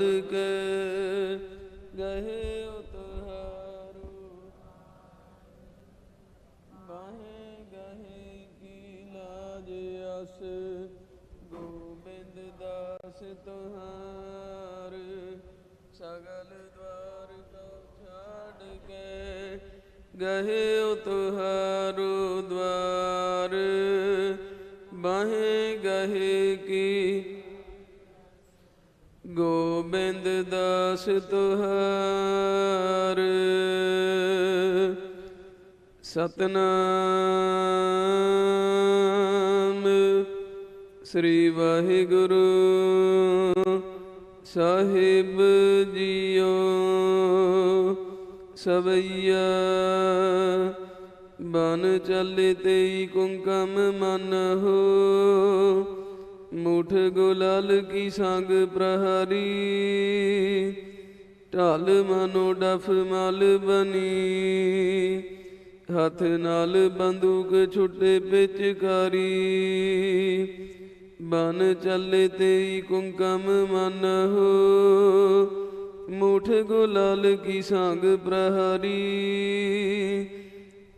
ਛਾੜ ਕੇ ਗਏ ਉਤਹਾਰੂ। ਬਾਹੇ ਗਏ ਕੀ ਲਾਜ ਅਸ। ਗੋਬਿੰਦ ਦਾਸ ਤੁਹਾਰ। ਸਗਲ ਦਵਾਰ ਕੋ ਛੱਡ ਕੇ ਗਏ ਉਤਹਾਰੂ ਦਵਾਰ। ਬਾਹੇ ਗਹੇ ਕੀ ਗੋਬਿੰਦ ਦਾਸ ਤੁਹਾਰ ਸਤਨਾਮ ਸ੍ਰੀ ਵਾਹਿਗੁਰੂ ਸਾਹਿਬ ਜੀਓ। ਸਵਈਆ ਬਨ ਚੱਲੇ ਤੇਈ ਕੁੰਕਮ ਮਨ ਹੋ। ਮੁਠ ਗੁਲਾਲ ਕੀ ਸੰਗ ਪ੍ਰਹਰੀ। ਢਾਲ ਮਨੋ ਡਫ ਮਲ ਬਨੀ। ਹੱਥ ਨਾਲ ਬੰਦੂਕ ਛੁੱਟੇ ਪਿਚਕਾਰੀ। ਬਨ ਚੱਲੇ ਤੇਈ ਕੁੰਕਮ ਮਨ ਹੋ। ਮੁਠ ਗੁਲਾਲ ਕੀ ਸੰਗ ਪ੍ਰਹਰੀ।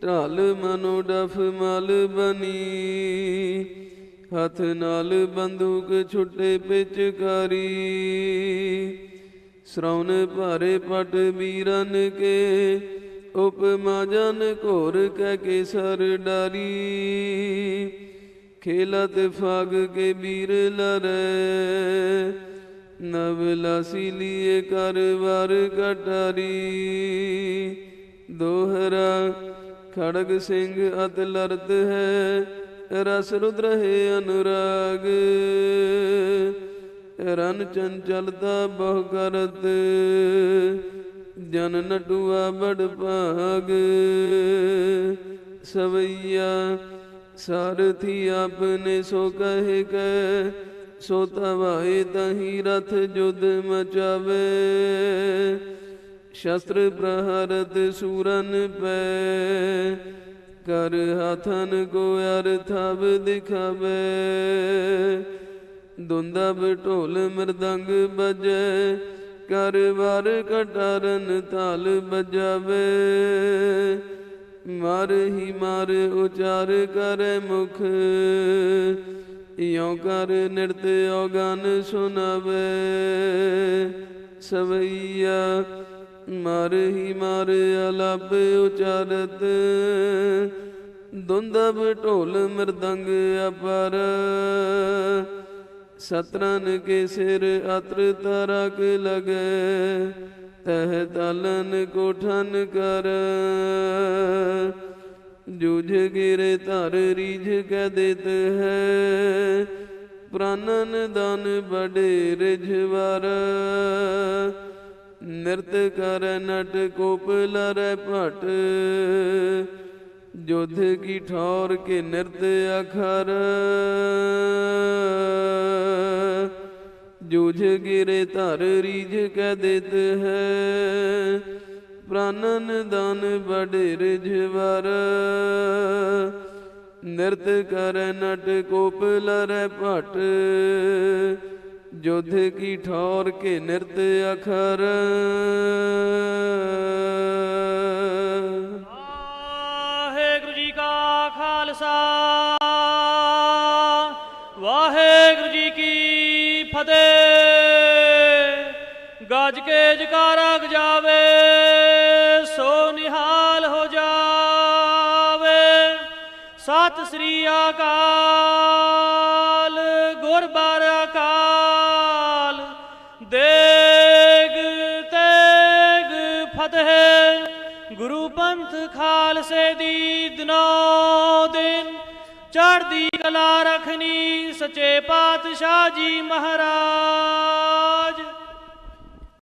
ਢਾਲ ਮਨੋ ਡਫ ਮਲ ਬਨੀ। ਹੱਥ ਨਾਲ ਬੰਦੂਕ ਛੁੱਟੇ ਪਿਚਕਾਰੀ। ਸ਼ਰਵਨ ਭਾਰੇ ਪਟ ਵੀਰਨ ਕੇ, ਉਪਮਾ ਜਨ ਘੋਰ ਕਹਿ ਕੇ ਸਰ ਡਾਰੀ। ਖੇਲਤ ਫਾਗ ਕੇ ਵੀਰ ਲਰੇ, ਨਵ ਲਾਸੀ ਲੀਏ ਕਰਵਾਰ ਕਟਾਰੀ ਦੋਹਰਾ ਖੜਗ ਸਿੰਘ ਅਤ ਲਰਤ ਹੈ ਰਸ ਰੁਦਰ ਹੈ ਅਨੁਰਾਗ। ਰਨ ਚੰਚਲਤਾ ਬਹੁ ਕਰਤ ਜਨ ਨਟੂਆ ਬੜ ਭਾਗ। ਸਵਈਆ, ਸਾਰਥੀ ਆਪਨੇ ਸੋ ਕਹੇ ਕੈ। ਸੋ ਤਵਾਏ ਤਹੀ ਰਥ ਜੁਦ ਮਚਾਵੇ। ਸ਼ਸਤਰ ਪ੍ਰਹਰਤ ਸੂਰਨ ਪੈ। ਕਰ ਹਾਥਨ ਕੋ ਅਰਥਵ ਦਿਖਾਵੇ। ਦੁੰਦਬ ਢੋਲ ਮਰਦੰਗ ਬਜੈ, ਕਰ ਵਾਰ ਕਟਰਨ ਤਾਲ ਬਜਾਵੇ। ਮਾਰ ਹੀ ਮਾਰ ਉਚਾਰ ਕਰੇ ਮੁਖ, ਇਉ ਕਰ ਨਿਰਤ ਔਗਨ ਸੁਨਾਵੇ। ਸਵਈਆ ਮਾਰ ਹੀ ਮਾਰ ਅਲਪ ਉਚਾਰਤ। ਦੁੰਦਬ ਢੋਲ ਮਰਦੰਗ ਅਪਰ। ਸਤਰਨ ਕੇ ਸਿਰ ਅਤਰ ਤਰਕ ਲਗੇ। ਤਹ ਤਲਨ ਕੋਠਨ ਕਰ। ਜੂਝ ਗਿਰੇ ਧਰ ਰੀਝ ਕੈ ਦੇਤ ਹੈ। ਪ੍ਰਾਨਨ ਦਾਨ ਬੜੇ ਰਿਝਵਰ। ਨਿਰਤ ਕਰ ਨਟ ਕੋਪ ਲਰੈ ਭਟ। ਜੁਧ ਕੀ ਠੌਰ ਕੇ ਨਿਰਤ ਅਖਰ। ਜੂਝ ਗਿਰੇ ਧਰ ਰੀਝ ਕਹਿ ਦਿੱਤ ਹੈ। ਪ੍ਰਾਨਨ ਦਾਨ ਬੜੇ ਰਿਝਵਰ ਨਿਰਤ ਕਰ ਨਟ ਕੋਪ ਲਰੈ ਭਟ। ਜੁਧ ਕੀ ਠੌਰ ਕੇ ਨਿਰਤ ਅਖਰ। ਵਾਹਿਗੁਰੂ ਜੀ ਕਾ ਖਾਲਸਾ, ਵਾਹਿਗੁਰੂ ਜੀ ਕੀ ਫਤਿਹ। ਗੱਜ ਕੇ ਜਕਾਰਾ ਗਜਾਵੇ ਸਤਿ ਸ੍ਰੀ ਅਕਾਲ ਗੁਰਬਾਰ ਅਕਾਲ। ਦੇਗ ਤੇਗ ਫਤਿਹ, ਗੁਰੂ ਪੰਥ ਖਾਲਸੇ ਦੀ ਦਿਨੋ ਦਿਨ। ਚੜ੍ਹਦੀ ਕਲਾ ਰਖਨੀ ਸੱਚੇ ਪਾਤਸ਼ਾਹ ਜੀ ਮਹਾਰਾਜ।